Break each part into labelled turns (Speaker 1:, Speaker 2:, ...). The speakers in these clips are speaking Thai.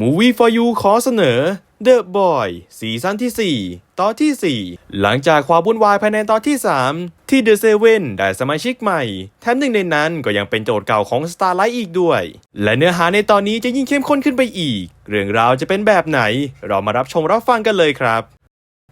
Speaker 1: Movie for You ขอเสนอ The Boy ซีซั่นที่ 4 ตอนที่ 4 หลังจากความวุ่นวายภายในตอนที่ 3 ที่ The Seven ได้สมาชิกใหม่ แถมหนึ่งในนั้นก็ยังเป็นโจทย์เก่าของ Starlight อีกด้วย และเนื้อหาในตอนนี้จะยิ่งเข้มข้นขึ้นไปอีก เรื่องราวจะเป็นแบบไหน เรามารับชมรับฟังกันเลยครับ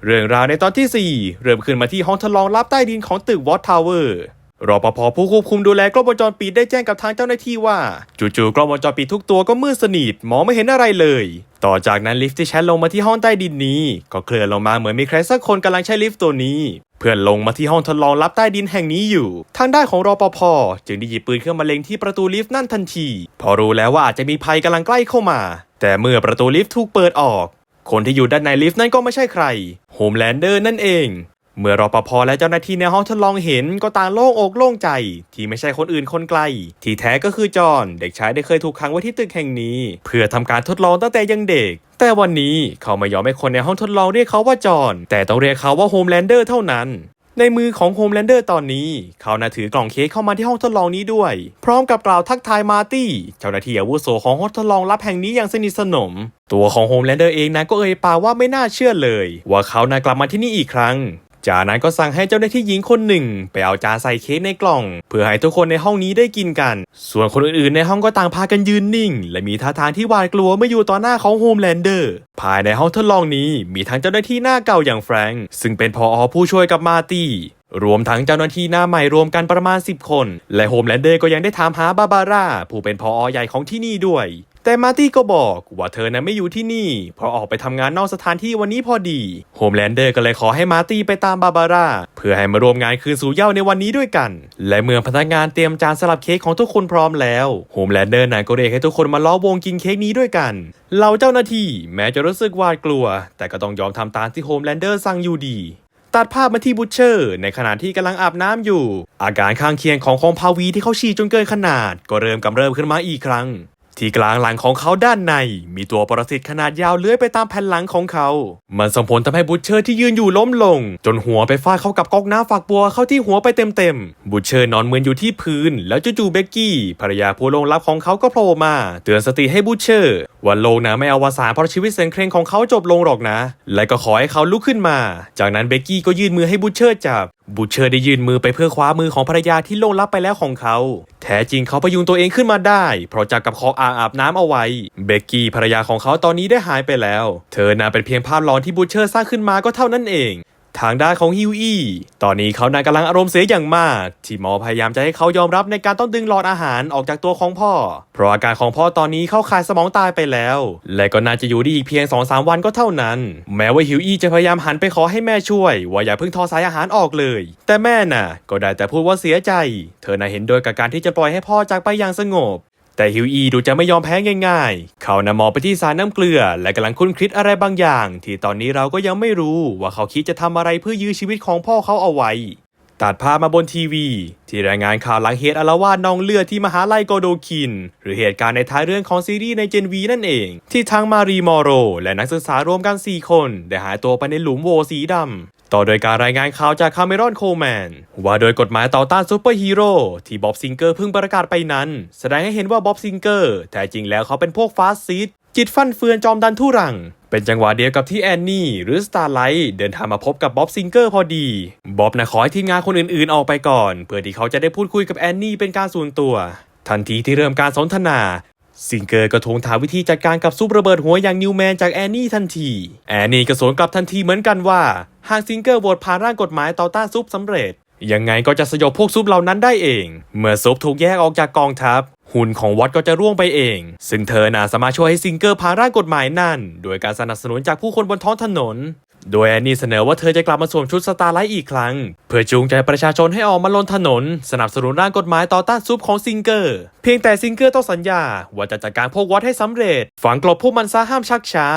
Speaker 1: เรื่องราวในตอนที่ 4 เริ่มขึ้นมาที่ห้องทดลองลับใต้ดินของตึกวอตทาวเวอร์ รปภผู้ควบคุมดูแลกล้องวงจรปิดได้แจ้งกับทางเจ้าหน้าที่ว่า จู่ๆกล้องวงจรปิดทุกตัวก็มืดสนิทมองไม่เห็นอะไรเลย ต่อจากนั้นลิฟต์ที่แชทลงมาที่ห้องใต้ดินนี้ ก็เคลื่อนลงมาเหมือนมีใครสักคนกำลังใช้ลิฟต์ตัวนี้ เพื่อนลงมาที่ห้องทดลองลับใต้ดินแห่งนี้อยู่ ทางด้านของรปภจึงได้หยิบปืนขึ้นมาเล็งที่ประตูลิฟต์นั่นทันที พอรู้แล้วว่าอาจจะมีภัยกำลังใกล้เข้ามา แต่เมื่อประตูลิฟต์ถูกเปิดออก คนที่อยู่ด้านในลิฟต์นั่นก็ไม่ใช่ใครโฮมแลนเดอร์นั่นเอง เมื่อรปภและเจ้าหน้าที่ในห้องทดลองเห็นก็ต่างโล่งอกโล่งใจ ที่ไม่ใช่คนอื่นคนไกล ที่แท้ก็คือจอห์นเด็กชายได้เคยถูกขังไว้ที่ตึกแห่งนี้ เพื่อทำการทดลองตั้งแต่ยังเด็ก แต่วันนี้เขาไม่ยอมให้คนในห้องทดลองเรียกเขาว่าจอห์นแต่ต้องเรียกเขาว่าโฮมแลนเดอร์เท่านั้นในมือของโฮมแลนเดอร์ตอนนี้ เขาน่าถือกล่องเค้กเข้ามาที่ห้องทดลองนี้ด้วย พร้อมกับกล่าวทักทายมาร์ตี้ เจ้าหน้าที่อาวุโสของห้องทดลองลับแห่งนี้อย่างสนิทสนม ตัวของโฮมแลนเดอร์เองนะก็เอ่ยปากว่าไม่น่าเชื่อเลย ว่าเขาน่ากลับมาที่นี่อีกครั้ง จากนั้นก็สั่งให้เจ้าหน้าที่หญิงคนหนึ่ง ไปเอาจานใส่เค้กในกล่อง เพื่อให้ทุกคนในห้องนี้ได้กินกัน ส่วนคนอื่นๆในห้องก็ต่างพากันยืนนิ่ง และมีท่าทางที่หวาดกลัวเมื่ออยู่ต่อหน้าของโฮมแลนเดอร์ภายในห้องทดลองนี้มีทั้งเจ้าหน้าที่หน้าเก่าอย่างแฟรงค์ซึ่งเป็นพออผู้ช่วยกับมาตี้รวมทั้งเจ้าหน้าที่หน้าใหม่รวมกันประมาณ 10 คน และโฮมแลนเดอร์ก็ยังได้ถามหาบาบาร่า ผู้เป็นพออใหญ่ของที่นี่ด้วย แต่มาร์ตี้ก็บอกว่าเธอนั้นไม่อยู่ที่นี่ เพราะออกไปทำงานนอกสถานที่วันนี้พอดี โฮมแลนเดอร์ก็เลยขอให้มาร์ตี้ไปตามบาบาร่า เพื่อให้มารวมงานคืนสู่เหย้าในวันนี้ด้วยกัน และเมื่อพนักงานเตรียมจานสลับเค้กของทุกคนพร้อมแล้วโฮมแลนเดอร์นั้นก็เรียกให้ทุกคนมาล้อวงกินเค้กนี้ด้วยกันเหล่าเจ้าหน้าที่แม้จะรู้สึกหวาดกลัว แต่ก็ต้องยอมทำตามที่โฮมแลนเดอร์สั่งอยู่ดีตัดภาพมาที่บูชเชอร์ ในขณะที่กำลังอาบน้ำอยู่ อาการข้างเคียงของคองพาวีที่เขาฉีดจนเกินขนาด ก็เริ่มกำเริบขึ้นมาอีกครั้ง ที่กลางหลังของเขาด้านใน มีตัวปรสิตขนาดยาวเลื้อยไปตามแผ่นหลังของเขา มันส่งผลทำให้บูชเชอร์ที่ยืนอยู่ล้มลง จนหัวไปฟาดเข้ากับก๊อกน้ำฝักบัวเข้าที่หัวไปเต็มๆบูชเชอร์นอนเหมือนอยู่ที่พื้น แล้วจู่ๆเบกกี้ภรรยาผู้ลงลับของเขาก็โผล่มา เตือนสติให้บูชเชอร์ว่าโลกนะไม่อวสานเพราะชีวิตเสียงเคร่งของเขาจบลงหรอกนะ และก็ขอให้เขาลุกขึ้นมา จากนั้นเบกกี้ก็ยื่นมือให้บูชเชอร์จับ บูเชอร์ได้ยื่นมือไปเพื่อคว้ามือของภรรยาที่ล่วงลับไปแล้วของเขา แท้จริงเขาพยุงตัวเองขึ้นมาได้ เพราะจับกับคออ่างอาบน้ำเอาไว้ เบกกี้ภรรยาของเขาตอนนี้ได้หายไปแล้ว เธอน่าเป็นเพียงภาพหลอนที่บูเชอร์สร้างขึ้นมาก็เท่านั้นเอง ทางด้านของฮิวอี้ ตอนนี้เขานายกำลังอารมณ์เสียอย่างมาก ที่หมอพยายามจะให้เขายอมรับในการต้องดึงหลอดอาหารออกจากตัวของพ่อ เพราะอาการของพ่อตอนนี้เข้าขายสมองตายไปแล้ว และก็น่าจะอยู่ได้อีกเพียง2อสวันก็เท่านั้น แม้ว่าฮิวอี้จะพยายามหันไปขอให้แม่ช่วย ว่าอย่าเพิ่งทอสายอาหารออกเลย แต่แม่น่ะ ก็ได้แต่พูดว่าเสียใจ เธอน่ะเห็นด้วยกับการที่จะปล่อยให้พ่อจากไปอย่างสงบ แต่ฮิวอีดูจะไม่ยอมแพ้ง่ายๆ เขานำมองไปที่สารน้ำเกลือ และกำลังคุ้นคิดอะไรบางอย่าง ที่ตอนนี้เราก็ยังไม่รู้ว่าเขาคิดจะทำอะไรเพื่อยื้อชีวิตของพ่อเขาเอาไว้ ตัดภาพมาบนทีวี ที่รายงานข่าวหลังเหตุอารวาสนองเลือดที่มหาลัยโกโดคิน หรือเหตุการณ์ในท้ายเรื่องของซีรีส์ในเจนวีนั่นเอง ที่ทั้งมารีมอโร และนักศึกษารวมกัน 4 คน ได้หายตัวไปในหลุมโวสีดำ ต่อโดยการรายงานข่าวจากคาเมรอนโคลแมน ว่าโดยกฎหมายต่อต้านซูเปอร์ฮีโร่ที่บ๊อบซิงเกอร์เพิ่งประกาศไปนั้น แสดงให้เห็นว่าบ๊อบซิงเกอร์แท้จริงแล้วเขาเป็นพวกฟาสซิสต์จิตฟั่นเฟือนจอมดันทุรัง เป็นจังหวะเดียวกับที่แอนนี่ หรือสตาร์ไลท์เดินทางมาพบกับบ๊อบซิงเกอร์พอดี บ๊อบนะขอให้ทีมงานคนอื่นๆออกไปก่อน เพื่อที่เขาจะได้พูดคุยกับแอนนี่เป็นการส่วนตัว ทันทีที่เริ่มการสนทนาซิงเกอร์ก็ทวงถามวิธีจัดการกับซุประเบิดหัวอย่างนิวแมนจากแอนนี่ทันที แอนนี่ก็สวนกลับทันทีเหมือนกันว่า หากซิงเกอร์โหวตผ่านร่างกฎหมายต่อต้านซุปสำเร็จ ยังไงก็จะสยบพวกซุปเหล่านั้นได้เอง เมื่อซุปถูกแยกออกจากกองทัพ หุ่นของวัดก็จะร่วงไปเอง ซึ่งเธอน่าสามารถช่วยให้ซิงเกอร์ผ่านร่างกฎหมายนั่น โดยการสนับสนุนจากผู้คนบนท้องถนน โดยแอนนี่เสนอว่าเธอจะกลับมาสวมชุดสตาร์ไลท์อีกครั้ง เพื่อจูงใจประชาชนให้ออกมาลงถนน สนับสนุนร่างกฎหมายต่อต้านซุปของซิงเกอร์ เพียงแต่ซิงเกอร์ต้องสัญญา ว่าจะจัดการพวกวัดให้สำเร็จ ฝังกลบพวกมันซะห้ามชักช้า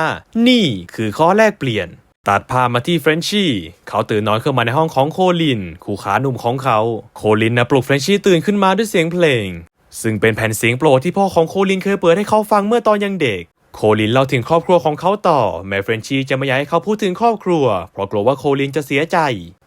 Speaker 1: นี่คือข้อแรกเปลี่ยน ตัดภาพมาที่เฟรนชี่ เขาตื่นนอนขึ้นมาในห้องของโคลิน คู่ขาหนุ่มของเขา โคลินนะปลุกเฟรนชี่ตื่นขึ้นมาด้วยเสียงเพลง ซึ่งเป็นแผ่นเสียงโปรดที่พ่อของโคลินเคยเปิดให้เขาฟังเมื่อตอนยังเด็ก โคลินเล่าถึงครอบครัวของเขาต่อ แม้เฟรนชี่จะไม่อยากให้เขาพูดถึงครอบครัว เพราะกลัวว่าโคลินจะเสียใจ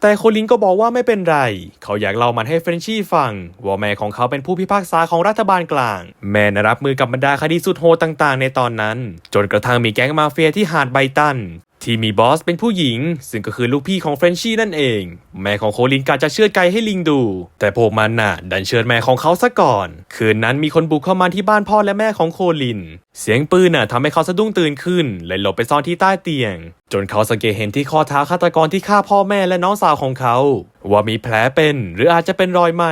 Speaker 1: แต่โคลินก็บอกว่าไม่เป็นไร เขาอยากเล่ามันให้เฟรนชี่ฟัง ว่าแม่ของเขาเป็นผู้พิพากษาของรัฐบาลกลาง แม่นะรับมือกับบรรดาคดีสุดโหดต่าง ๆ ในตอนนั้น จนกระทั่งมีแก๊งมาเฟียที่หาดไบตัน ที่มีบอสเป็นผู้หญิง ซึ่งก็คือลูกพี่ของเฟรนชี่นั่นเอง แม่ของโคลินกาจะเชือดไก่ให้ลิงดู แต่พวกมันน่ะ ดันเชือดแม่ของเขาซะก่อน คืนนั้นมีคนบุกเข้ามาที่บ้านพ่อและแม่ของโคลิน เสียงปืนน่ะทำให้เขาสะดุ้งตื่นขึ้นเลยหลบไปซ่อนที่ใต้เตียง จนเขาสังเกตเห็นที่ข้อเท้าฆาตกรที่ฆ่าพ่อแม่และน้องสาวของเขา ว่ามีแผลเป็นหรืออาจจะเป็นรอยไหม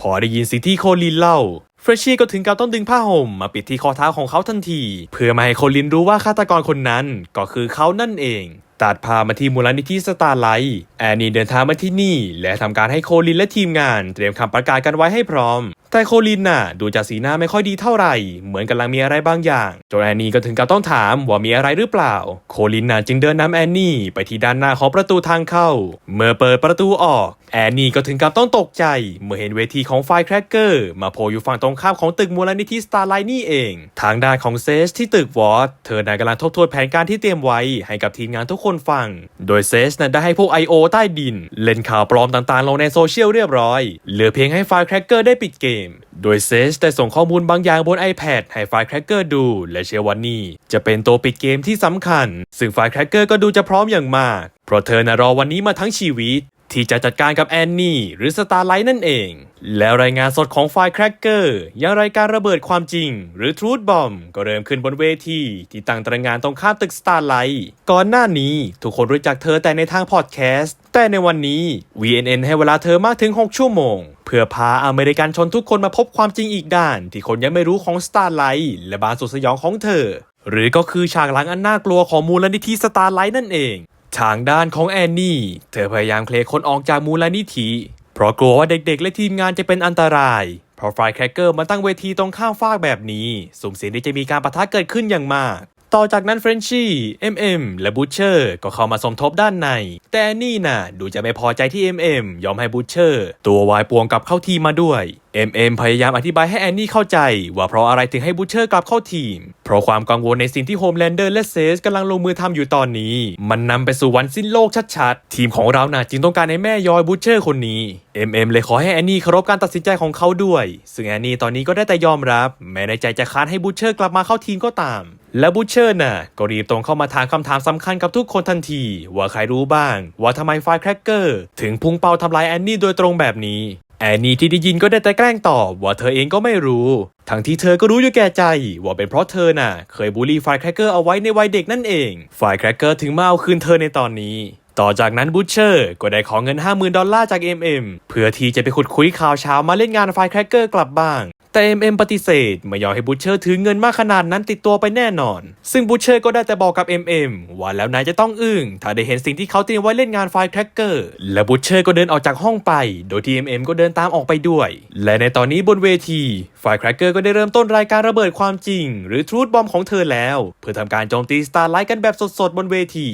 Speaker 1: พอได้ยินสิ่งที่โคลินเล่า เฟรชชี่ก็ถึงกับต้องดึงผ้าห่มมาปิดที่ข้อเท้าของเขาทันที เพื่อไม่ให้โคลินรู้ว่าฆาตกรคนนั้นก็คือเขานั่นเอง ตัดพามาที่มูลนิธิสตาร์ไลท์แอนนี่เดินทางมาที่นี่ และทำการให้โคลินและทีมงาน เตรียมคำประกาศกันไว้ให้พร้อม แต่โคลินน่ะ ดูจากสีหน้าไม่ค่อยดีเท่าไหร่ เหมือนกำลังมีอะไรบางอย่างจนแอนนี่ก็ถึงกับต้องถามว่ามีอะไรหรือเปล่า โคลินน่ะจึงเดินนำแอนนี่ไปที่ด้านหน้าของประตูทางเข้า เมื่อเปิดประตูออก แอนนี่ก็ถึงกับต้องตกใจ เมื่อเห็นเวทีของไฟแครกเกอร์มาโผล่อยู่ฝั่งตรงข้ามของตึกมูลนิธิสตาร์ไลน์นี่เอง ทางด้านของเซสที่ตึกวอตเธอน่ะกำลังทบทวนแผนการที่เตรียมไว้ให้กับทีมงานทุกคนฟัง โดยเซสน่ะได้ให้พวก I.O. ใต้ดิน เล่นข่าวปลอมต่างๆ ลงในโซเชียลเรียบร้อย เหลือเพียงให้ไฟแครกเกอร์ได้ปิดเกม โดยเซสได้ส่งข้อมูลบางอย่างบน iPad ให้ไฟแครกเกอร์ดู และเชื่อว่านี่จะเป็นตัวปิดเกมที่สำคัญ ซึ่งไฟแครกเกอร์ก็ดูจะพร้อมอย่างมาก เพราะเธอนะรอวันนี้มาทั้งชีวิต ที่จะจัดการกับแอนนี่หรือสตาร์ไลท์นั่นเอง แล้วรายงานสดของไฟแครกเกอร์ยังรายการระเบิดความจริง หรือทรูดบอมก็เริ่มขึ้นบนเวทีที่ตั้งตระงานตรงข้ามตึกสตาร์ไลท์ก่อนหน้านี้ทุกคนรู้จักเธอแต่ในทางพอดแคสต์ แต่ในวันนี้ VNN ให้เวลาเธอมากถึง 6 ชั่วโมง เพื่อพาอเมริกันชนทุกคนมาพบความจริงอีกด้าน ที่คนยังไม่รู้ของสตาร์ไลท์และบานสุดสยองของเธอ หรือก็คือฉากหลังอันน่ากลัวของมูลนิธิสตาร์ไลท์นั่นเอง ทางด้านของแอนนี่ เธอพยายามเคลียร์คนออกจากมูลนิธิ เพราะกลัวว่าเด็กๆ และทีมงานจะเป็นอันตราย เพราะไฟแครกเกอร์มาตั้งเวทีตรงข้ามฟากแบบนี้ สุ่มเสี่ยงที่จะมีการปะทะเกิดขึ้นอย่างมาก ต่อจากนั้นเฟรนชี่ MM และบูชเชอร์ก็เข้ามาสมทบด้านใน แต่แอนนี่น่ะดูจะไม่พอใจที่ MM ยอมให้บูชเชอร์ตัววายป่วงกลับเข้าทีมมาด้วย MM พยายามอธิบายให้แอนนี่เข้าใจ ว่าเพราะอะไรถึงให้บูชเชอร์กลับเข้าทีม เพราะความกังวลในสิ่งที่โฮมแลนเดอร์และเซสกำลังลงมือทำอยู่ตอนนี้ มันนำไปสู่วันสิ้นโลกชัดๆ ทีมของเราน่ะจึงต้องการให้แม่ยอยบูชเชอร์คนนี้ MM เลยขอให้แอนนี่เคารพการตัดสินใจของเขาด้วย ซึ่งแอนนี่ตอนนี้ก็ได้แต่ยอมรับ แม้ในใจจะค้านให้บูชเชอร์กลับมาเข้าทีมก็ตาม และบูเชอร์น่ะก็รีบตรงเข้ามาถามคำถามสำคัญกับทุกคนทันที ว่าใครรู้บ้าง ว่าทำไมไฟแครกเกอร์ถึงพุ่งเป้าทำลายแอนนี่โดยตรงแบบนี้ แอนนี่ที่ได้ยินก็ได้แต่แกล้งตอบ ว่าเธอเองก็ไม่รู้ ทั้งที่เธอก็รู้อยู่แก่ใจ ว่าเป็นเพราะเธอน่ะ เคยบูลลี่ไฟแครกเกอร์เอาไว้ในวัยเด็กนั่นเองไฟแครกเกอร์ถึงมาเอาคืนเธอในตอนนี้ต่อจากนั้นบูชเชอร์ก็ได้ขอเงิน 50,000 ดอลลาร์จาก MM เพื่อที่จะไปขุดคุยข่าวเช้ามาเล่นงานไฟแครกเกอร์กลับบ้าง แต่ MM ปฏิเสธไม่ยอมให้บูชเชอร์ถือเงินมากขนาดนั้นติดตัวไปแน่นอน ซึ่งบูชเชอร์ก็ได้แต่บอกกับ MM ว่าแล้วนายจะต้องอึ้งถ้าได้เห็นสิ่งที่เขาเตรียมไว้เล่นงานไฟแครกเกอร์และบูชเชอร์ก็เดินออกจากห้องไป โดยที่ MM ก็เดินตามออกไปด้วย และในตอนนี้บนเวทีไฟแครกเกอร์ก็ได้เริ่มต้นรายการระเบิดความจริง หรือทรูดบอมของเธอแล้ว เพื่อทำการโจมตีสตาร์ไลท์กันแบบสดๆบนเวที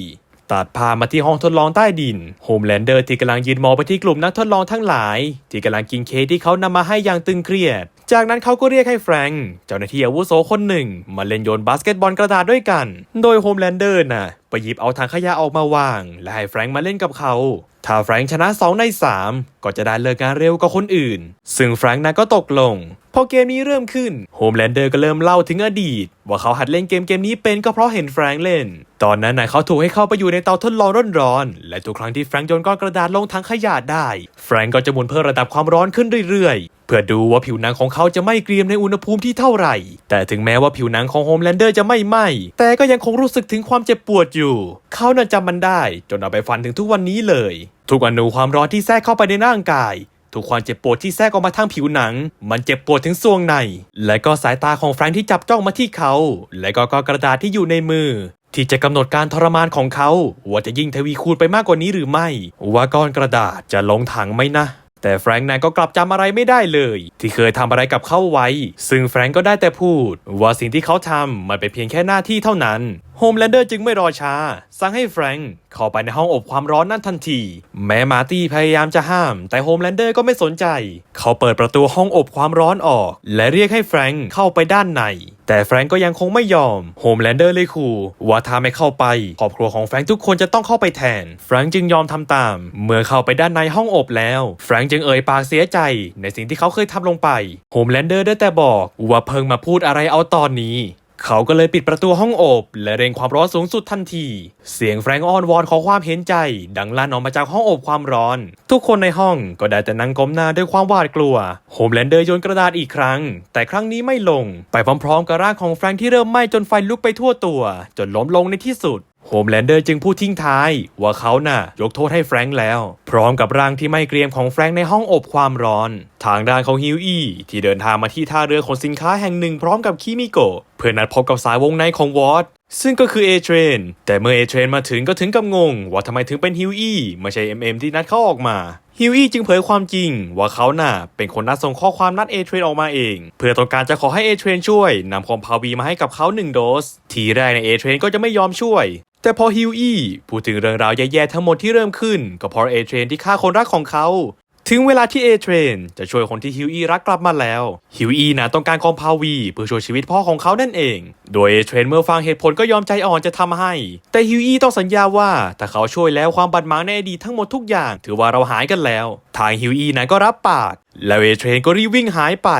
Speaker 1: ตัดพามาที่ห้องทดลองใต้ดิน โฮมแลนเดอร์ที่กำลังยืนมองไปที่กลุ่มนักทดลองทั้งหลาย ที่กำลังกินเค้กที่เขานำมาให้อย่างตึงเครียด จากนั้นเขาก็เรียกให้แฟรงค์เจ้าหน้าที่อาวุโสคนหนึ่ง มาเล่นโยนบาสเกตบอลกระดาษด้วยกัน โดยโฮมแลนเดอร์น่ะไปหยิบเอาถังขยะออกมาวาง และให้แฟรงค์มาเล่นกับเขา ถ้าแฟรงค์ชนะ 2 ใน 3 ก็จะได้เลิกงานเร็วกว่าคนอื่น ซึ่งแฟรงค์น่ะก็ตกลง พอเกมนี้เริ่มขึ้นโฮมแลนเดอร์ก็เริ่มเล่าถึงอดีต ว่าเขาหัดเล่นเกมเกมนี้เป็นก็เพราะเห็นแฟรงค์เล่น ตอนนั้นน่ะเขาถูกให้เข้าไปอยู่ในเตาทดลองร้อนๆและทุกครั้งที่แฟรงค์โยนก้อนกระดาษลงถังขยะได้ แฟรงค์ก็จะหมุนเพิ่มระดับความร้อนขึ้นเรื่อยๆ เพื่อดูว่าผิวหนังของเขาจะไม่เกรียมในอุณหภูมิที่เท่าไหร่ แต่ถึงแม้ว่าผิวหนังของโฮมแลนเดอร์จะไม่ไหม้แต่ก็ยังคงรู้สึกถึงความเจ็บปวดอยู่ เขาน่ะจำมันได้ จนเอาไปฟันถึงทุกวันนี้เลย ทุกอนูความร้อนที่แทรกเข้าไปในร่างกาย ทุกความเจ็บปวดที่แทรกออกมาทางผิวหนัง มันเจ็บปวดถึงซวงใน และก็สายตาของแฟรงค์ที่จับจ้องมาที่เขา และก็ก้อนกระดาษที่อยู่ในมือ ที่จะกำหนดการทรมานของเขา ว่าจะยิ่งทวีคูณไปมากกว่านี้หรือไม่ ว่าก้อนกระดาษจะลงถังไหมนะแต่แฟรงค์นั้นก็กลับจำอะไรไม่ได้เลย ที่เคยทำอะไรกับเขาไว้ ซึ่งแฟรงค์ก็ได้แต่พูด ว่าสิ่งที่เขาทำมันเป็นเพียงแค่หน้าที่เท่านั้น โฮมแลนเดอร์จึงไม่รอช้า สั่งให้แฟรงค์เข้าไปในห้องอบความร้อนนั่นทันที แม้มาร์ตี้พยายามจะห้าม แต่โฮมแลนเดอร์ก็ไม่สนใจ เขาเปิดประตูห้องอบความร้อนออก และเรียกให้แฟรงค์เข้าไปด้านใน แต่แฟรงค์ก็ยังคงไม่ยอม โฮมแลนเดอร์เลยขู่ว่าถ้าไม่เข้าไป ครอบครัวของแฟรงค์ทุกคนจะต้องเข้าไปแทน แฟรงค์จึงยอมทำตาม เมื่อเข้าไปด้านในห้องอบแล้ว แฟรงค์จึงเอ่ยปากเสียใจในสิ่งที่เขาเคยทำลงไป โฮมแลนเดอร์ได้แต่บอกว่าเพิ่งมาพูดอะไรเอาตอนนี้ เขาก็เลยปิดประตูห้องอบ และเร่งความร้อนสูงสุดทันที เสียงแฟรงก์อ้อนวอนขอความเห็นใจ ดังลั่นออกมาจากห้องอบความร้อน ทุกคนในห้องก็ได้แต่นั่งก้มหน้าด้วยความหวาดกลัว โฮมแลนเดอร์โยนกระดาษอีกครั้ง แต่ครั้งนี้ไม่ลง ไปพร้อมๆกับร่างของแฟรงก์ที่เริ่มไหม้จนไฟลุกไปทั่วตัว จนล้มลงในที่สุด โฮมแลนเดอร์จึงพูดทิ้งท้ายว่าเขาน่ะ ยกโทษให้แฟรงค์แล้ว พร้อมกับร่างที่ไม่เกรียมของแฟรงค์ในห้องอบความร้อน ทางด้านของฮิวอี้ที่เดินทางมาที่ท่าเรือขนสินค้าแห่งหนึ่งพร้อมกับคิมิโกะเพื่อนัดพบกับสายวงในของวอตซึ่งก็คือเอเทรนแต่เมื่อเอเทรนมาถึงก็ถึงกับงง ว่าทำไมถึงเป็นฮิวอี้ไม่ใช่ MM ที่นัดเขาออกมาฮิวอี้จึงเผยความจริง ว่าเขาน่ะ เป็นคนนัดส่งข้อความนัดเอเทรนออกมาเอง เพื่อต้องการจะขอให้เอเทรนช่วยนำคอมพาววีมาให้กับเขาหนึ่งโดส ทีแรกในเอเทรนก็จะไม่ยอมช่วย แต่พอฮิวอี้พูดถึงเรื่องราวแย่ๆทั้งหมดที่เริ่มขึ้นก็เพราะเอเทรนที่ฆ่าคนรักของเขา ถึงเวลาที่เอเทรนจะช่วยคนที่ฮิวอี้รักกลับมาแล้วฮิวอี้นะต้องการคอมพาวีเพื่อช่วยชีวิตพ่อของเขานั่นเอง โดยเอเทรนเมื่อฟังเหตุผลก็ยอมใจอ่อนจะทำให้ แต่ฮิวอี้ต้องสัญญาว่าถ้าเขาช่วยแล้วความบาดหมางในอดีตทั้งหมดทุกอย่าง ถือว่าเราหายกันแล้ว ทางฮิวอี้นะก็รับปาก แล้วเอเทรนก็รีบวิ่งหายไป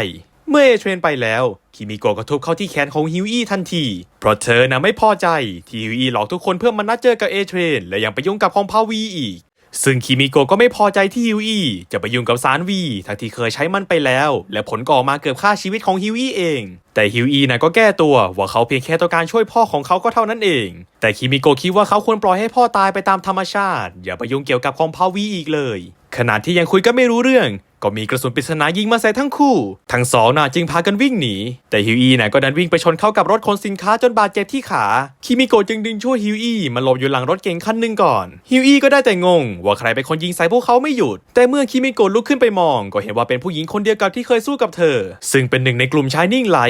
Speaker 1: เมื่อเอเทรนไปแล้ว คิมิโกะก็ทุบเข้าที่แขนของฮิวอี้ทันที เพราะเธอนะไม่พอใจที่ฮิวอี้หลอกทุกคนเพื่อมานัดเจอกับเอเทรนและยังไปยุ่งกับคอมพาวีอีก ซึ่งคิมิโกะก็ไม่พอใจที่ฮิวอี้จะไปยุ่งกับสารวีทั้งที่เคยใช้มันไปแล้ว และผลก็อมาเกือบฆ่าชีวิตของฮิวอี้เอง แต่ฮิวอี้นะก็แก้ตัวว่าเขาเพียงแค่ต้องการช่วยพ่อของเขาก็เท่านั้นเอง แต่คิมิโกะคิดว่าเขาควรปล่อยให้พ่อตายไปตามธรรมชาติ อย่าไปยุ่งเกี่ยวกับคอมพาวีอีกเลยขณะที่ยังคุยกันไม่รู้เรื่อง ก็มีกระสุนปริศนายิงมาใส่ทั้งคู่ ทั้งสองน่ะจึงพากันวิ่งหนี แต่ฮิวอี้น่ะก็ดันวิ่งไปชนเข้ากับรถขนสินค้าจนบาดเจ็บที่ขา คิมิโกะจึงดึงช่วยฮิวอี้มาหลบอยู่หลังรถเก๋งคันหนึ่งก่อน ฮิวอี้ก็ได้แต่งง ว่าใครเป็นคนยิงใส่พวกเขาไม่หยุด แต่เมื่อคิมิโกะลุกขึ้นไปมอง ก็เห็นว่าเป็นผู้หญิงคนเดียวกับที่เคยสู้กับเธอ ซึ่งเป็นหนึ่งในกลุ่มชายนิ่งไหล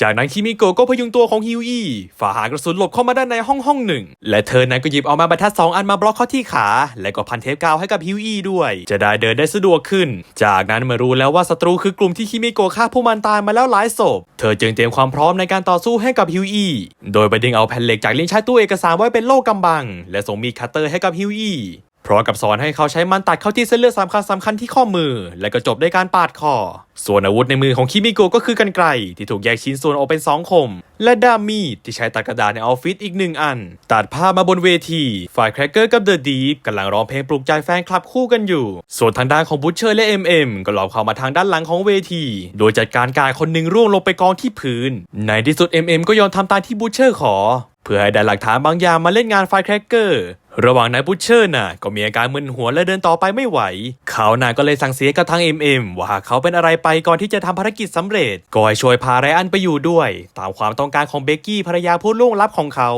Speaker 1: จากนั้นคิมิโกะก็พยุงตัวของฮิวอี้ฝ่าหากระสุนหลบเข้ามาด้านในห้องห้องหนึ่ง และเธอนั้นก็หยิบเอามาบรรทัดสองอันมาบล็อกเข้าที่ขา และก็พันเทปกาวให้กับฮิวอี้ด้วย จะได้เดินได้สะดวกขึ้นจากากนั้นเมื่อรู้แล้วว่าศัตรูคือกลุ่มที่คิมิโกะฆ่าผู้มันตายมาแล้วหลายศพ เธอจึงเตรียมความพร้อมในการต่อสู้ให้กับฮิวอี้โดยไปดึงเอาแผ่นเหล็กจากลิ้นชักตู้เอกสารไว้เป็นโล่กำบัง และส่งมีดคัตเตอร์ให้กับฮิวอี้ พร้อมกับสอนให้เขาใช้มันตัดเข้าที่เส้นเลือดสำคัญสำคัญที่ข้อมือ และก็จบด้วยการปาดคอ ส่วนอาวุธในมือของคิมิโกะก็คือกันไกรที่ถูกแยกชิ้นส่วนออกเป็นสองคม และด้ามมีดที่ใช้ตัดกระดาษในออฟฟิศอีกหนึ่งอัน ตัดภาพมาบนเวที ฝ่ายแครกเกอร์กับเดอะดีฟกำลังร้องเพลงปลุกใจแฟนคลับคู่กันอยู่ ส่วนทางด้านของบูชเชอร์และ MM ก็หลอบเข้ามาทางด้านหลังของเวที โดยจัดการกายคนหนึ่งร่วงลงไปกองที่พื้น ในที่สุด MM ก็ยอมทำตามที่บูชเชอร์ขอ เพื่อให้ได้หลักฐานบางอย่างมาเล่นงานไฟแครกเกอร์ระหว่างนายบุชเชอร์น่ะก็มีอาการมึนหัวและเดินต่อไปไม่ไหว เขาน่ะก็เลยสั่งเสียกับทาง MM ว่าหากเขาเป็นอะไรไปก่อนที่จะทำภารกิจสำเร็จก็ให้ช่วยพาไรอันไปอยู่ด้วย ตามความต้องการของเบกกี้ภรรยาผู้ล่วงลับของเขา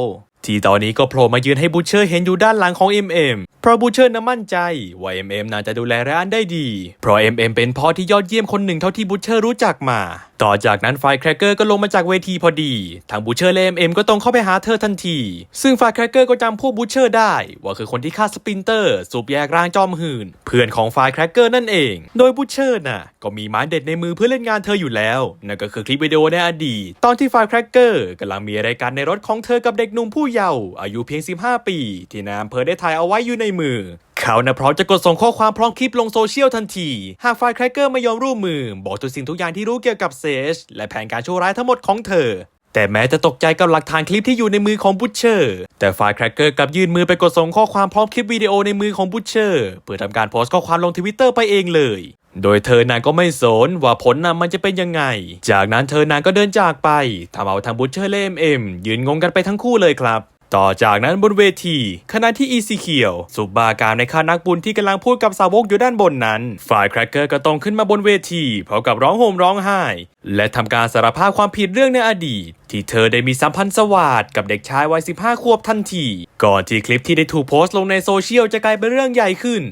Speaker 1: ที่ตอนนี้ก็โผล่มายืนให้บูชเชอร์เห็นอยู่ด้านหลังของ MM เพราะบูชเชอร์น่ะมั่นใจว่า MM น่าจะดูแลไรอันได้ดี เพราะ MM เป็นพ่อที่ยอดเยี่ยมคนหนึ่งเท่าที่บูชเชอร์รู้จักมา ต่อจากนั้นฝ่ายแครกเกอร์ก็ลงมาจากเวทีพอดี ทางบูเชอร์และ MM ก็ตรงเข้าไปหาเธอทันที ซึ่งฝ่ายแครกเกอร์ก็จำพวกบูเชอร์ได้ ว่าคือคนที่ฆ่าสปินเตอร์สูบแยกร่างจอมหื่นเพื่อนของฝ่ายแครกเกอร์นั่นเอง โดยบูเชอร์น่ะก็มีไม้เด็ดในมือเพื่อเล่นงานเธออยู่แล้ว นั่นก็คือคลิปวิดีโอในอดีต ตอนที่ฝ่ายแครกเกอร์กำลังมีอะไรกันในรถของเธอกับเด็กหนุ่มผู้เยาว์อายุเพียง 15 ปี ที่นายอำเภอได้ถ่ายเอาไว้อยู่ในมือเขานะพร้อมจะกดส่งข้อความพร้อมคลิปลงโซเชียลทันที หากฝ่ายแครกเกอร์ไม่ยอมร่วมมือ บอกทุกสิ่งทุกอย่างที่รู้เกี่ยวกับเซจและแผนการชั่วร้ายทั้งหมดของเธอ แต่แม้จะตกใจกับหลักฐานคลิปที่อยู่ในมือของบุชเชอร์ แต่ฝ่ายแครกเกอร์กลับยื่นมือไปกดส่งข้อความพร้อมคลิปวิดีโอในมือของบุชเชอร์เพื่อทำการโพสต์ข้อความลงทวิตเตอร์ไปเองเลย โดยเธอนางก็ไม่สนว่าผลนำมันจะเป็นยังไง จากนั้นเธอนางก็เดินจากไปทำเอาทางบุชเชอร์และเอ็มเอ็มยืนงงกันไปทั้งคู่เลยครับ ต่อจากนั้นบนเวที ขณะที่อีซีเคียวสุบบาการในค่านักบุญที่กำลังพูดกับสาวกอยู่ด้านบนนั้น ฝ่ายแครกเกอร์ก็ตรงขึ้นมาบนเวทีพร้อมกับร้องโห่มร้องไห้ และทำการสารภาพความผิดเรื่องในอดีต ที่เธอได้มีสัมพันธ์สวาดกับเด็กชายวัย 15 ขวบทันที ก่อนที่คลิปที่ได้ถูกโพสต์ลงในโซเชียลจะกลายเป็นเรื่องใหญ่ขึ้น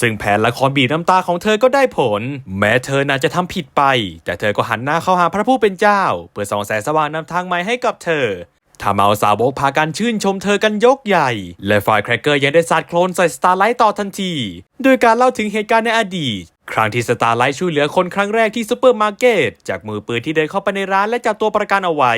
Speaker 1: ซึ่งแผนละครบีบน้ำตาของเธอก็ได้ผล แม้เธอน่าจะทำผิดไป แต่เธอก็หันหน้าเข้าหาพระผู้เป็นเจ้า เพื่อส่องแสงสว่างนำทางใหม่ให้กับเธอ ทำเอาสาวกพากันชื่นชมเธอกันยกใหญ่ และฝ่ายแครกเกอร์ยังได้สาดโคลนใส่สตาร์ไลท์ต่อทันที โดยการเล่าถึงเหตุการณ์ในอดีต ครั้งที่สตาร์ไลท์ช่วยเหลือคนครั้งแรกที่ซูเปอร์มาร์เก็ตจากมือปืนที่เดินเข้าไปในร้านและจับตัวประกันเอาไว้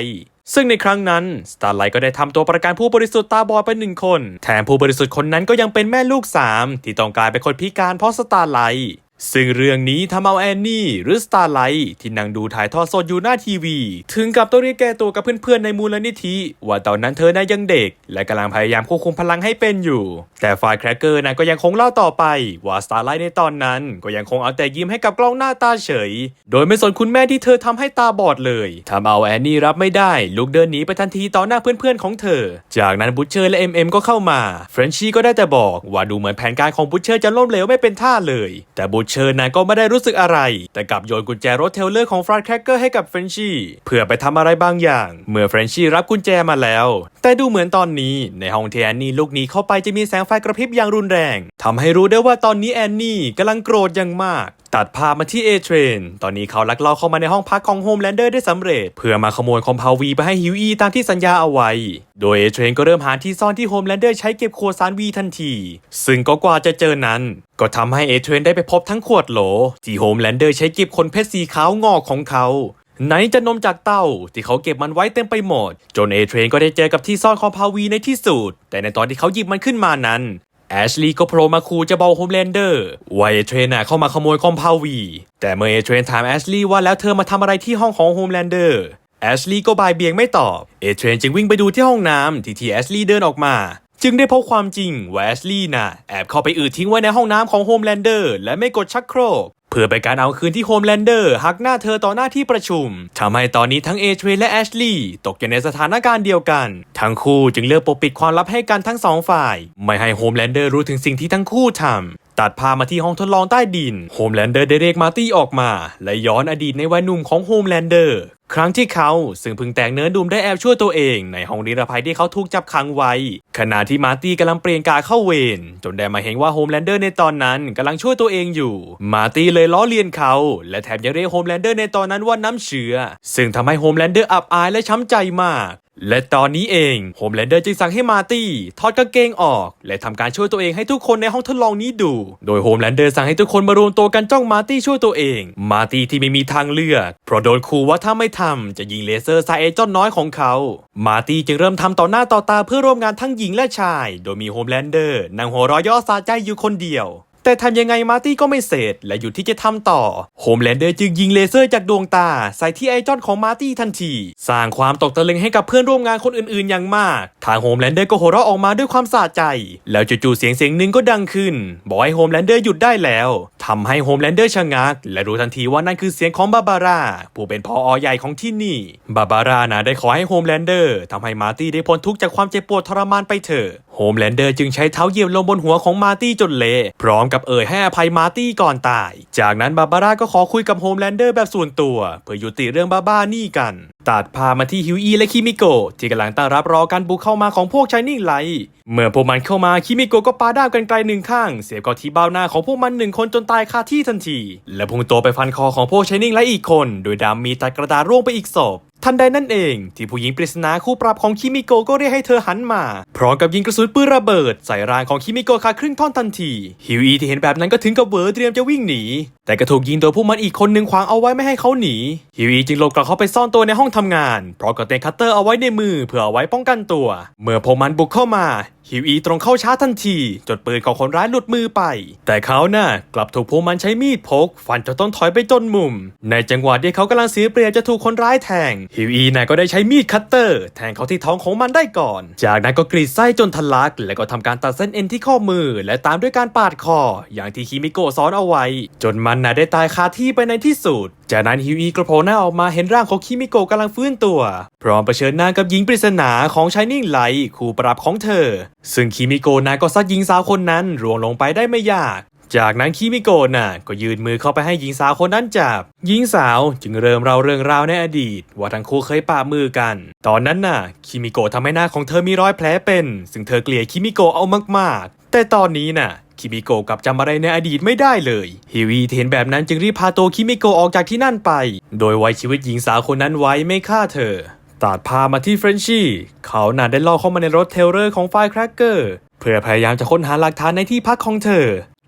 Speaker 1: ซึ่งในครั้งนั้นสตาร์ไลท์ก็ได้ทำตัวประกันผู้บริสุทธิ์ตาบอดไปหนึ่งคน แถมผู้บริสุทธิ์คนนั้นก็ยังเป็นแม่ลูกสามที่ต้องกลายเป็นคนพิการเพราะสตาร์ไลท์ ซึ่งเรื่องนี้ทำเอาแอนนี่หรือสตาร์ไลท์ที่นั่งดูถ่ายทอดสดอยู่หน้าทีวี ถึงกับต้องเรียกแก้ตัวกับเพื่อนๆในมูลนิธิว่าตอนนั้นเธอน่ายังเด็ก และกำลังพยายามควบคุมพลังให้เป็นอยู่ แต่ฝ่ายแครกเกอร์นะก็ยังคงเล่าต่อไป ว่าสตาร์ไลท์ในตอนนั้นก็ยังคงเอาแต่ยิ้มให้กับกล้องหน้าตาเฉย โดยไม่สนคุณแม่ที่เธอทำให้ตาบอดเลยทำเอาแอนนี่รับไม่ได้ลุกเดินหนีไปทันทีต่อหน้าเพื่อนๆของเธอ จากนั้นบูชเชอร์และเอ็มเอ็มก็เข้ามาเฟรนชี่ก็ได้แต่บอกว่าดูเหมือนแผนการของบูชเชอร์จะล้มเหลวไม่เป็นท่าเลย แต่บูชเชอร์นะก็ไม่ได้รู้สึกอะไร แต่กลับโยนกุญแจรถเทเลอร์ของฟรานแครกเกอร์ให้กับเฟรนชี่เพื่อไปทำอะไรบางอย่าง เมื่อเฟรนชี่รับกุญแจมาแล้ว แต่ดูเหมือนตอนนี้ในห้องที่แอนนี่ลูกหนี้เข้าไปจะมีแสงไฟกระพริบอย่างรุนแรงทำให้รู้ได้ว่าตอนนี้แอนนี่กำลังโกรธอย่างมาก ตัดภาพมาที่เอเทรนตอนนี้เขาลักลอบเข้ามาในห้องพักของโฮมแลนเดอร์ได้สำเร็จ เพื่อมาขโมยคอมพาววีไปให้ฮิวอีตามที่สัญญาเอาไว้ โดยเอเทรนก็เริ่มหาที่ซ่อนที่โฮมแลนเดอร์ใช้เก็บขวดสารวีทันที ซึ่งก็กว่าจะเจอนั้น ก็ทำให้เอเทรนได้ไปพบทั้งขวดโหล ที่โฮมแลนเดอร์ใช้เก็บขนเพชรสีขาวงอกของเขาไหนจะนมจากเต้าที่เขาเก็บมันไว้เต็มไปหมด จนเอเทรนก็ได้เจอกับที่ซ่อนคอมพาววีในที่สุด แต่ในตอนที่เขาหยิบมันขึ้นมานั้น อชลีย์ก็โผล่มาคูจะเบาโฮมแลนเดอร์ว่าเอเทรนน่ะเข้ามาขโมยคอมพาวีแต่เมื่อเอเทรนถามแอชลีย์ว่าแล้วเธอมาทำอะไรที่ห้องของโฮมแลนเดอร์แอชลีย์ก็บายเบี่ยงไม่ตอบเอเทรนจึงวิ่งไปดูที่ห้องน้ำที่ที่แอชลีย์เดินออกมา จึงได้พบความจริงว่าแอชลีย์น่ะแอบเข้าไปอืดทิ้งไว้ในห้องน้ำของโฮมแลนเดอร์และไม่กดชักโครก พื่อเป็นการเอาคืนที่โฮมแลนเดอร์หักหน้าเธอต่อหน้าที่ประชุมทำให้ตอนนี้ทั้งเอเทรและแอชลีย์ตกอยู่ในสถานการณ์เดียวกัน ทั้งคู่จึงเลือกปกปิดความลับให้กันทั้งสองฝ่าย ไม่ให้โฮมแลนเดอร์รู้ถึงสิ่งที่ทั้งคู่ทำ ตัดพามาที่ห้องทดลองใต้ดินโฮมแลนเดอร์ได้เรียกมาร์ตี้ออกมา และย้อนอดีตในวัยหนุ่มของโฮมแลนเดอร์ครั้งที่เขาซึ่งพิ่งแต่งเนื้อดุมได้แอบช่วยตัวเอง ในห้องนิรภัยที่เขาถูกจับขังไว้ ขณะที่มาร์ตี้กำลังเปลี่ยนกาเข้าเวรจนได้มาเห็นว่าโฮมแลนเดอร์ในตอนนั้นกำลังช่วยตัวเองอยู่ มาร์ตี้เลยล้อเลียนเขา และแถมยังเรียกโฮมแลนเดอร์ในตอนนั้นว่าน้ำเชื้อ ซึ่งทำให้โฮมแลนเดอร์อับอายและช้ำใจมาก และตอนนี้เองโฮมแลนเดอร์จึงสั่งให้มาตี้ถอดกางเกงออก และทำการช่วยตัวเองให้ทุกคนในห้องทดลองนี้ดู โดยโฮมแลนเดอร์สั่งให้ทุกคนมารวมตัวกันจ้องมาตี้ช่วยตัวเอง มาตี้ที่ไม่มีทางเลือก เพราะโดนขู่ว่าถ้าไม่ทำจะยิงเลเซอร์ใส่ไอ้เจ้าน้อยของเขา มาตี้จึงเริ่มทำต่อหน้าต่อตาเพื่อร่วมงานทั้งหญิงและชาย โดยมีโฮมแลนเดอร์นั่งหัวเร้อยย่อสาใจอยู่คนเดียว แต่ทำยังไงมาร์ตี้ก็ไม่เสร็จ และหยุดที่จะทำต่อโฮมแลนเดอร์จึงยิงเลเซอร์จากดวงตา ใส่ที่ไอจอนของมาร์ตี้ทันที สร้างความตกตะลึงให้กับเพื่อนร่วมงานคนอื่นๆ อย่างมาก ทางโฮมแลนเดอร์ก็หัวเราะออกมาด้วยความสะใจ แล้วจู่ๆเสียงเสียงหนึ่งก็ดังขึ้น บอกให้โฮมแลนเดอร์หยุดได้แล้วทำให้โฮมแลนเดอร์ชะงัก และรู้ทันทีว่านั่นคือเสียงของบาบาร่าผู้เป็นพออใหญ่ของที่นี่ บาบาร่านะได้ขอให้โฮมแลนเดอร์ทำให้มาร์ตี้ได้พ้นทุกข์จากความเจ็บปวดทรมานไปเถอะโฮมแลนเดอร์จึงใช้เท้าเหยียบลงบนหัวของมาร์ตี้จนเละพร้อมกับเอ่ยให้อภัยมาร์ตี้ก่อนตาย จากนั้นบาบาร่าก็ขอคุยกับโฮมแลนเดอร์แบบส่วนตัว เพื่อยุติเรื่องบ้าๆนี่กัน ตัดพามาที่ฮิวอีและคิมิโกะที่กำลังต้อนรับรอการบุกเข้ามาของพวกชายนิ่งไลเมื่อพวกมันเข้ามาคิมิโกะก็ปาด้ามกันไกลหนึ่งข้าง เสียบเข้าที่เบ้าหน้าของพวกมันหนึ่งคนจนตายคาที่ทันที และพุ่งตัวไปฟันคอของพวกชายนิ่งไลอีกคน โดยดามมีตัดกระดาษร่วงไปอีกศพทันใดนั่นเอง ที่ผู้หญิงปริศนาคู่ปรับของคิมิโกะก็เรียกให้เธอหันมา พร้อมกับยิงกระสุนปืนระเบิด ใส่ร่างของคิมิโกะขาดครึ่งท่อนทันที ฮิวอีที่เห็นแบบนั้นก็ถึงกับเวอเตรียมจะวิ่งหนี แต่ก็ถูกยิงโดยผู้มันอีกคนหนึ่งขวางเอาไว้ไม่ให้เขาหนีฮิวอีจึงหลบกลับเข้าไปซ่อนตัวในห้องทำงานพร้อมกับเตนคัตเตอร์เอาไว้ในมือเพื่อเอาไว้ป้องกันตัว เมื่อพวกมันบุกเข้ามา ฮิวอีตรงเข้าช้าทันที จนปืนของคนร้ายหลุดมือไป แต่เขาน่ะกลับถูกพวกมันใช้มีดพก ฟันจนต้องถอยไปจนมุม ในจังหวะที่เขากำลังเสียเปรียบจะถูกคนร้ายแทง ฮิวอีน่ะก็ได้ใช้มีดคัตเตอร์ แทงเขาที่ท้องของมันได้ก่อน จากนั้นก็กรีดไส้จนทะลัก แล้วก็ทำการตัดเส้นเอ็นที่ข้อมือ และตามด้วยการปาดคอ อย่างที่คิมิโกะสอนเอาไว้ จนมันน่ะได้ตายคาที่ไปในที่สุด จากนั้นฮิวอีกระโผล่หน้าออกมาเห็นร่างของคิมิโกะกำลังฟื้นตัว พร้อมเผชิญหน้ากับหญิงปริศนาของชายนิ่งไลคู่ปรับของเธอ ซึ่งคิมิโกะนะก็ซัดหญิงสาวคนนั้นร่วงลงไปได้ไม่ยากจากนั้นคิมิโกะน่ะก็ยืนมือเข้าไปให้หญิงสาวคนนั้นจับ หญิงสาวจึงเริ่มเล่าเรื่องราวในอดีต ว่าทั้งคู่เคยปะมือกัน ตอนนั้นน่ะคิมิโกะทำให้หน้าของเธอมีรอยแผลเป็น ซึ่งเธอเกลียดคิมิโกะเอามากๆ แต่ตอนนี้น่ะคิมิโกะกลับจำอะไรในอดีตไม่ได้เลยฮิวีเห็นแบบนั้นจึงรีบพาตัวคิมิโกะออกจากที่นั่นไป โดยไว้ชีวิตหญิงสาวคนนั้นไว้ไม่ฆ่าเธอ ตัดพามาที่เฟรนชี่ เขาน่ะได้ล่อเข้ามาในรถเทเลอร์ของไฟแครกเกอร์เพื่อพยายามจะค้นหาหลักฐานในที่พักของเธอ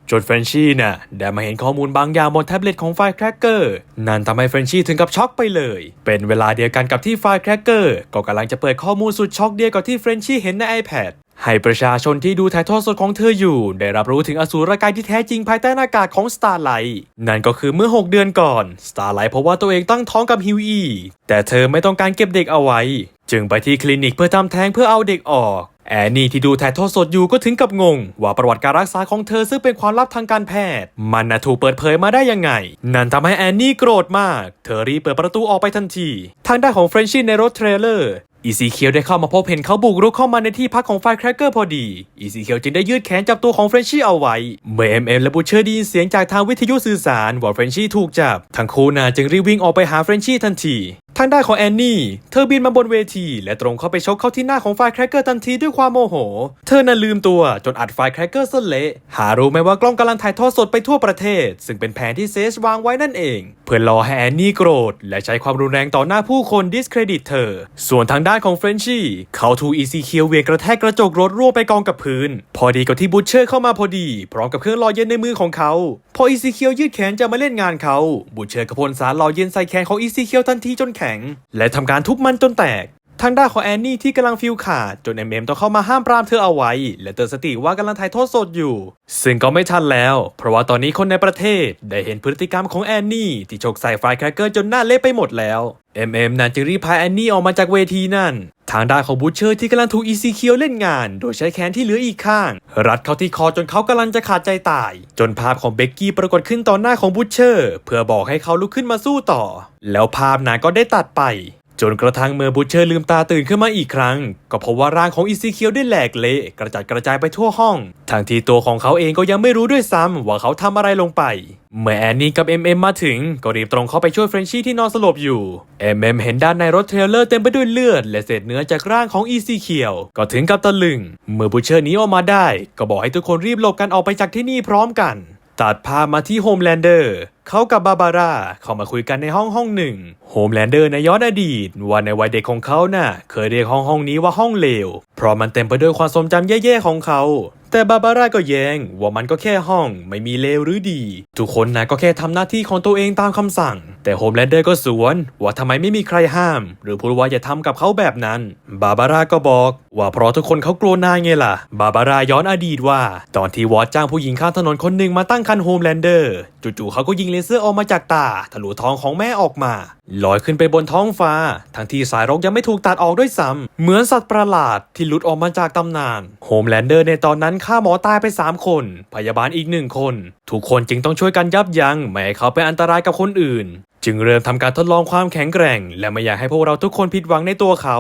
Speaker 1: จนเฟรนชี่น่ะได้มาเห็นข้อมูลบางอย่างบนแท็บเล็ตของไฟแครกเกอร์นั่นทำให้เฟรนชี่ถึงกับช็อกไปเลย เป็นเวลาเดียวกันกับที่ไฟแครกเกอร์ก็กำลังจะเปิดข้อมูลสุดช็อกเดียวกับที่เฟรนชี่เห็นใน iPad ให้ประชาชนที่ดูถ่ายทอดสดของเธออยู่ ได้รับรู้ถึงอสูรกายที่แท้จริงภายใต้หน้ากากของ Starlight นั่นก็คือเมื่อ 6 เดือนก่อน Starlight พบว่าตัวเองตั้งท้องกับฮิวอีแต่เธอไม่ต้องการเก็บเด็กเอาไว้ จึงไปที่คลินิกเพื่อทำแท้งเพื่อเอาเด็กออก แอนนี่ที่ดูถ่ายทอดสดอยู่ก็ถึงกับงง ว่าประวัติการรักษาของเธอซึ่งเป็นความลับทางการแพทย์ มันนะถูกเปิดเผยมาได้ยังไง นั่นทำให้แอนนี่โกรธมาก เธอรีบเปิดประตูออกไปทันที ทางด้านของเฟรนชินในรถเทรลเลอร์ อีซีเคียวได้เข้ามาพบเห็นเขาบุกรุกเข้ามาในที่พักของไฟแครกเกอร์พอดี อีซีเคียวจึงได้ยืดแขนจับตัวของเฟรนชี่เอาไว้ เมื่อเอ็มเอ็มและบูเชอร์ได้ยินเสียงจากทางวิทยุสื่อสารว่าเฟรนชี่ถูกจับ ทั้งคู่น่าจึงรีบวิ่งออกไปหาเฟรนชี่ทันที ทางด้านของแอนนี่ เธอบินมาบนเวที และตรงเข้าไปชกเข้าที่หน้าของไฟแครกเกอร์ทันทีด้วยความโมโห เธอน่ะลืมตัวจนอัดไฟแครกเกอร์ซะเละหารู้ไหมว่ากล้องกำลังถ่ายทอดสดไปทั่วประเทศ ซึ่งเป็นแผนที่เซสวางไว้นั่นเอง เพื่อรอให้แอนนี่โกรธ และใช้ความรุนแรงต่อหน้าผู้คนดิสเครดิตเธอ ส่วนทางด้านของเฟรนชี่เขาถูกอีซีเคียวเวียงกระแทกกระจกรถร่วงไปกองกับพื้น พอดีกับที่บูชเชอร์เข้ามาพอดี พร้อมกับเครื่องรอเย็นในมือของเขาพออีซีเคียวยืดแขนจะมาเล่นงานเขาบูชเชอร์กระพลสารรอเย็นใส่แขนของอีซีเคียวทันทีจนแขง และทำการทุบมันจนแตก ทางด้านของแอนนี่ที่กำลังฟิลขาดจนเอ็มเอ็มต้องเข้ามาห้ามปรามเธอเอาไว้ และเตือนสติว่ากำลังถ่ายทอดสดอยู่ ซึ่งก็ไม่ทันแล้ว เพราะว่าตอนนี้คนในประเทศได้เห็นพฤติกรรมของแอนนี่ที่ฉกใส่ไฟแครกเกอร์จนหน้าเละไปหมดแล้วเอ็มเอ็มนั่นจึงรีบพาแอนนี่ออกมาจากเวทีนั่น ทางด้านของบูชเชอร์ที่กำลังถูกอีซีเคียวเล่นงาน โดยใช้แขนที่เหลืออีกข้าง รัดเข้าที่คอจนเขากำลังจะขาดใจตาย จนภาพของเบกกี้ปรากฏขึ้นต่อหน้าของบูชเชอร์ เพื่อบอกให้เขาลุกขึ้นมาสู้ต่อ แล้วภาพนั้นก็ได้ตัดไป จนกระทั่งเมื่อบูชเชอร์ลืมตาตื่นขึ้นมาอีกครั้ง ก็พบว่าร่างของอีซีเคียวได้แหลกเละกระจัดกระจายไปทั่วห้องทางที่ตัวของเขาเองก็ยังไม่รู้ด้วยซ้ำว่าเขาทำอะไรลงไป เมื่อแอนนี่กับเอ็มเอ็มมาถึง ก็รีบตรงเข้าไปช่วยเฟรนชี่ที่นอนสลบอยู่เอ็มเอ็มเห็นด้านในรถเทรลเลอร์เต็มไปด้วยเลือด และเศษเนื้อจากร่างของอีซีเคียว ก็ถึงกับตะลึง เมื่อบูชเชอร์นี้ออกมาได้ ก็บอกให้ทุกคนรีบหลบกันออกไปจากที่นี่พร้อมกัน ตัดภาพมาที่โฮมแลนเดอร์เขากับบาบาร่าเข้ามาคุยกันในห้องห้องหนึ่งโฮมแลนเดอร์ในย้อนอดีตว่าในวัยเด็กของเขาน่ะ เคยเรียกห้องห้องนี้ว่าห้องเลว เพราะมันเต็มไปด้วยความทรงจำแย่ๆของเขา แต่บาบาร่าก็แย้งว่ามันก็แค่ห้องไม่มีเลวหรือดี ทุกคนนะก็แค่ทำหน้าที่ของตัวเองตามคำสั่ง แต่โฮมแลนเดอร์ก็สวน ว่าทำไมไม่มีใครห้าม หรือพูดว่าอย่าทำกับเขาแบบนั้น บาบาร่าก็บอก ว่าเพราะทุกคนเขากลัวนายไงล่ะ บาบาร่าย้อนอดีตว่า ตอนที่วอดจ้างผู้หญิงข้ามถนนคนหนึ่งมาตั้งคันโฮมแลนเดอร์จู่ๆเขาก็ยิงเลเซอร์ออกมาจากตาทะลุท้องของแม่ออกมา ลอยขึ้นไปบนท้องฟ้า ทั้งที่สายรกยังไม่ถูกตัดออกด้วยซ้ำเหมือนสัตว์ประหลาดที่หลุดออกมาจากตำนาน โฮมแลนเดอร์ในตอนนั้นฆ่าหมอตายไป 3 คน พยาบาลอีกหนึ่งคน ทุกคนจึงต้องช่วยกันยับยั้งไม่ให้เขาเป็นอันตรายกับคนอื่น จึงเริ่มทำการทดลองความแข็งแกร่ง และไม่อยากให้พวกเราทุกคนผิดหวังในตัวเขา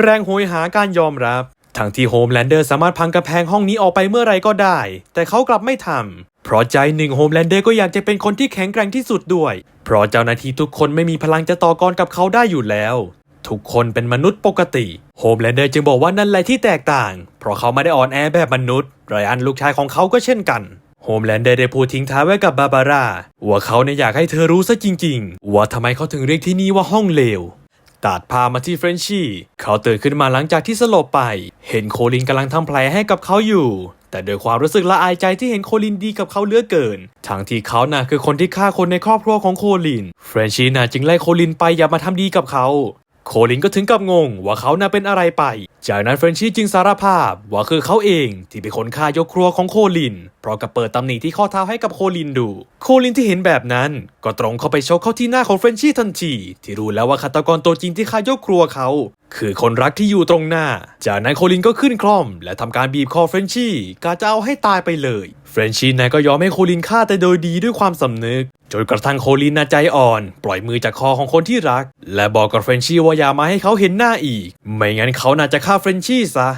Speaker 1: แรงโหยหาการยอมรับ ทั้งที่โฮมแลนเดอร์สามารถพังกระแพงห้องนี้ออกไปเมื่อไรก็ได้ แต่เขากลับไม่ทำเพราะใจหนึ่งโฮมแลนเดอร์ก็อยากจะเป็นคนที่แข็งแกร่งที่สุดด้วย เพราะเจ้าหน้าที่ทุกคนไม่มีพลังจะต่อกรกับเขาได้อยู่แล้ว ทุกคนเป็นมนุษย์ปกติ โฮมแลนเดอร์จึงบอกว่านั่นแหละที่แตกต่าง เพราะเขาไม่ได้อ่อนแอแบบมนุษย์ไรอันลูกชายของเขาก็เช่นกันโฮมแลนเดอร์ได้พูดทิ้งท้ายไว้กับบาบาร่าว่าเขาเนี่ยอยากให้เธอรู้ซะจริง ๆ ว่าทำไมเขาถึงเรียกที่นี่ว่าห้องเลวตัดพามาที่เฟรนชี่ เขาตื่นขึ้นมาหลังจากที่สลบไป เห็นโคลินกำลังทำแผลให้กับเขาอยู่ แต่โดยความรู้สึกละอายใจที่เห็นโคลินดีกับเขาเลือเกิน ทั้งที่เขาน่ะคือคนที่ฆ่าคนในครอบครัวของโคลิน เฟรนชี่น่ะจึงไล่โคลินไปอย่ามาทำดีกับเขา โคลินก็ถึงกับงงว่าเขาน่ะเป็นอะไรไป จากนั้นเฟรนชี่จึงสารภาพว่าคือเขาเองที่เป็นคนฆ่ายกครัวของโคลินเพราะกับเปิดตำหนิที่ข้อเท้าให้กับโคลินดู โคลินที่เห็นแบบนั้น ก็ตรงเข้าไปชกเข้าที่หน้าของเฟรนชี่ทันทีที่รู้แล้วว่าฆาตกรตัวจริงที่ฆ่ายกครัวเขา คือคนรักที่อยู่ตรงหน้า จากนั้นโคลินก็ขึ้นคล่อม และทำการบีบคอเฟรนชี่กาจะเอาให้ตายไปเลย เฟรนชี่นายก็ยอมให้โคลินฆ่าแต่โดยดีด้วยความสำนึกจนกระทั่งโคลินน่ะใจอ่อน ปล่อยมือจากคอของคนที่รัก และบอกกับเฟรนชี่ว่าอย่ามาให้เขาเห็นหน้าอีก ไม่งั้นเขาน่าจะฆ่าเฟรนชี่ซะ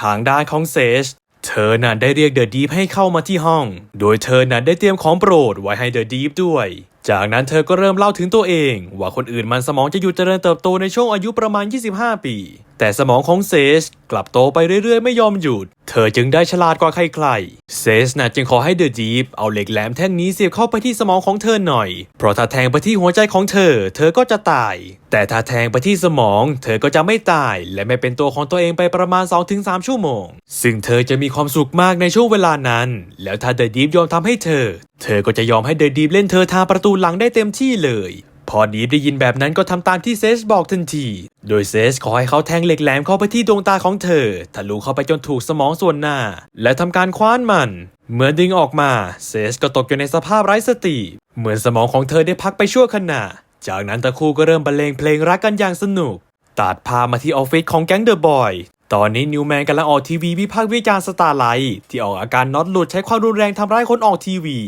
Speaker 1: ทางด้านของเซจเธอน่ะได้เรียกเดอะดีฟให้เข้ามาที่ห้อง โดยเธอน่ะได้เตรียมของโปรดไว้ให้เดอะดีฟด้วย จากนั้นเธอก็เริ่มเล่าถึงตัวเอง ว่าคนอื่นมันสมองจะหยุดเจริญเติบโตในช่วงอายุประมาณ 25 ปีแต่สมองของเซสกลับโตไปเรื่อยๆ ไม่ยอมหยุด เธอจึงได้ฉลาดกว่าใครๆ เซสนะจึงขอให้เดอะดีฟเอาเหล็กแหลมแท่งนี้เสียบเข้าไปที่สมองของเธอหน่อย เพราะถ้าแทงไปที่หัวใจของเธอ เธอก็จะตาย แต่ถ้าแทงไปที่สมอง เธอก็จะไม่ตาย และไม่เป็นตัวของตัวเองไปประมาณ 2-3 ชั่วโมง ซึ่งเธอจะมีความสุขมากในช่วงเวลานั้น แล้วถ้าเดอะดีฟยอมทำให้เธอ เธอก็จะยอมให้เดอะดีฟเล่นเธอทางประตูหลังได้เต็มที่เลยพอดีฟได้ยินแบบนั้นก็ทำตามที่เซสบอกทันที โดยเซสขอให้เขาแทงเหล็กแหลมเข้าไปที่ดวงตาของเธอทะลุเข้าไปจนถูกสมองส่วนหน้า และทำการคว้านมัน เมื่อดึงออกมาเซสก็ตกอยู่ในสภาพไร้สติ เหมือนสมองของเธอได้พักไปชั่วขณะ จากนั้นตะคู่ก็เริ่มบรรเลงเพลงรักกันอย่างสนุกตัดพามาที่ออฟฟิศของแก๊งเดอะบอยตอนนี้นิวแมนกำลังออกทีวีวิพากษ์วิจารณ์สตาร์ไลท์ที่ออกอาการน็อตหลุดใช้ความรุนแรงทำร้ายคนออกทีวี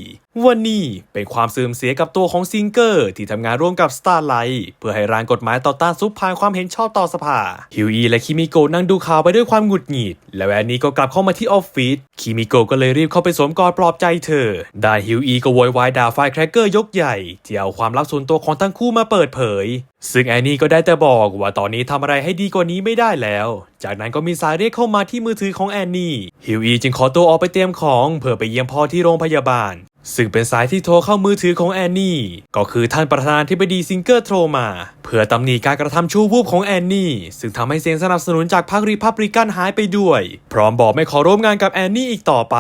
Speaker 1: วันนี้เป็นความเสื่อมเสียกับตัวของซิงเกอร์ ที่ทำงานร่วมกับสตาร์ไลท์เพื่อให้ร่างกฎหมายต่อต้านซุปผ่านความเห็นชอบต่อสภาฮิวอีและคิมิโกะนั่งดูข่าวไปด้วยความหงุดหงิด และแวนนี้ก็กลับเข้ามาที่ออฟฟิศคิมิโกะก็เลยรีบเข้าไปสวมกอดปลอบใจเธอด้านฮิวอีก็โวยวายด่าไฟแครกเกอร์ยกใหญ่ที่เอาความลับส่วนตัวของทั้งคู่มาเปิดเผย ซึ่งแอนนี่ก็ได้แต่บอกว่าตอนนี้ทำอะไรให้ดีกว่านี้ไม่ได้แล้วจากนั้นก็มีสายเรียกเข้ามาที่มือถือของแอนนี่ ฮิวอีจึงขอตัวออกไปเตรียมของเพื่อไปเยี่ยมพ่อที่โรงพยาบาล ซึ่งเป็นสายที่โทรเข้ามือถือของแอนนี่ ก็คือท่านประธานาธิบดีซิงเกอร์โทรมา เพื่อตำหนิการกระทำชั่ววูบของแอนนี่ ซึ่งทำให้เสียงสนับสนุนจากพรรครีพับลิกันหายไปด้วย พร้อมบอกไม่ขอร่วมงานกับแอนนี่อีกต่อไป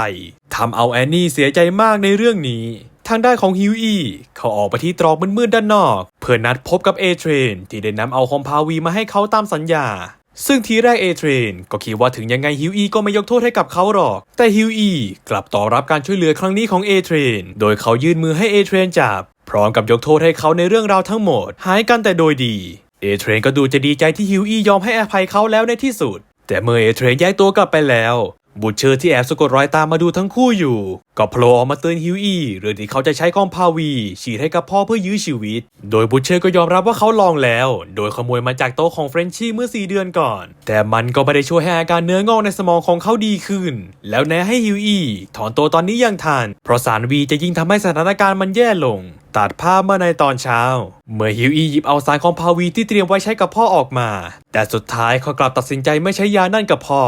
Speaker 1: ทำเอาแอนนี่เสียใจมากในเรื่องนี้ทางด้านของฮิวอี้เขาออกไปที่ตรอกมืดๆด้านนอก เพื่อนัดพบกับเอเทรนที่ได้นำเอาคอมพาวีมาให้เขาตามสัญญา ซึ่งทีแรกเอเทรนก็คิดว่าถึงยังไงฮิวอีก็ไม่ยกโทษให้กับเขาหรอก แต่ฮิวอีกลับต่อรับการช่วยเหลือครั้งนี้ของเอเทรนโดยเขายื่นมือให้เอเทรนจับ พร้อมกับยกโทษให้เขาในเรื่องราวทั้งหมด หายกันแต่โดยดีเอเทรนก็ดูจะดีใจที่ฮิวอียอมให้อภัยเขาแล้วในที่สุด แต่เมื่อเอเทรนแยกตัวกลับไปแล้ว บุตเชอร์ที่แอบสะกดรอยตามมาดูทั้งคู่อยู่ ก็โผล่ออกมาเตือนฮิวอีเรื่องที่เขาจะใช้คอมพาวี ฉีดให้กับพ่อเพื่อยื้อชีวิต โดยบุตเชอร์ก็ยอมรับว่าเขาลองแล้ว โดยขโมยมาจากโต๊ะของเฟรนชี่เมื่อ 4 เดือนก่อน แต่มันก็ไม่ได้ช่วยให้อาการเนื้องอกในสมองของเขาดีขึ้น แล้วแนะให้ฮิวอีถอนตัวตอนนี้ยังทันเพราะสารวีจะยิ่งทำให้สถานการณ์มันแย่ลงตัดภาพมาในตอนเช้า เมื่อฮิวอีหยิบเอาสารคอมพาวีที่เตรียมไว้ใช้กับพ่อออกมา แต่สุดท้ายเขากลับตัดสินใจไม่ใช้ยานั่นกับพ่อ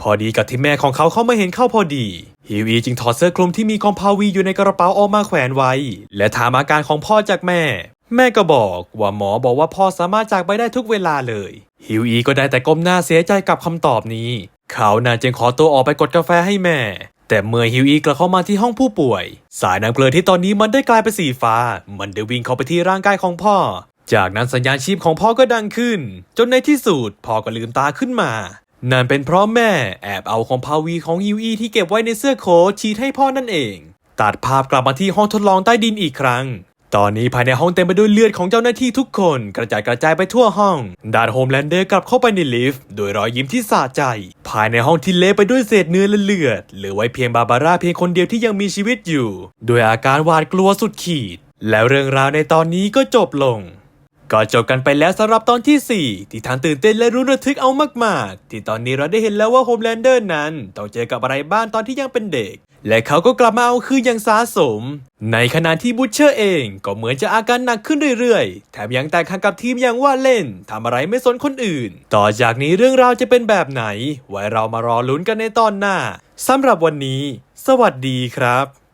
Speaker 1: พอดีกับที่แม่ของเขาเข้ามาเห็นเข้าพอดีฮิวอีจึงถอดเสื้อคลุมที่มีคอมพาวีอยู่ในกระเป๋าออกมาแขวนไว้ และถามอาการของพ่อจากแม่ แม่ก็บอกว่าหมอบอกว่าพ่อสามารถจากไปได้ทุกเวลาเลยฮิวอีก็ได้แต่ก้มหน้าเสียใจกับคำตอบนี้ เขาน่าจึงขอตัวออกไปกดกาแฟให้แม่ แต่เมื่อฮิวอีกลับเข้ามาที่ห้องผู้ป่วย สายน้ำเกลือที่ตอนนี้มันได้กลายเป็นสีฟ้า มันได้วิ่งเข้าไปที่ร่างกายของพ่อ จากนั้นสัญญาณชีพของพ่อก็ดังขึ้น จนในที่สุดพ่อก็ลืมตาขึ้นมา นั่นเป็นเพราะแม่แอบเอาของพาวีของฮิวอีที่เก็บไว้ในเสื้อโค้ทฉีดให้พ่อนั่นเอง ตัดภาพกลับมาที่ห้องทดลองใต้ดินอีกครั้ง ตอนนี้ภายในห้องเต็มไปด้วยเลือดของเจ้าหน้าที่ทุกคนกระจายกระจายไปทั่วห้อง ดานโฮมแลนเดอร์กลับเข้าไปในลิฟต์โดยรอยยิ้มที่สะใจ ภายในห้องที่เละไปด้วยเศษเนื้อและเลือดเหลือไว้เพียงบาบาร่าเพียงคนเดียวที่ยังมีชีวิตอยู่ โดยอาการหวาดกลัวสุดขีด แล้วเรื่องราวในตอนนี้ก็จบลง ก็จบกันไปแล้วสำหรับตอนที่ 4 ที่ทางตื่นเต้นและรุนระทึกเอามากๆ ที่ตอนนี้เราได้เห็นแล้วว่าโฮมแลนเดอร์นั้น ต้องเจอกับอะไรบ้างตอนที่ยังเป็นเด็ก และเขาก็กลับมาเอาคืนอย่างสาสม ในขณะที่บูชเชอร์เองก็เหมือนจะอาการหนักขึ้นเรื่อยๆ แถมยังแตกหักกับทีมอย่างว่าเล่นทำอะไรไม่สนคนอื่น ต่อจากนี้เรื่องราวจะเป็นแบบไหน ไว้เรามารอลุ้นกันในตอนหน้าสำหรับวันนี้ สวัสดีครับ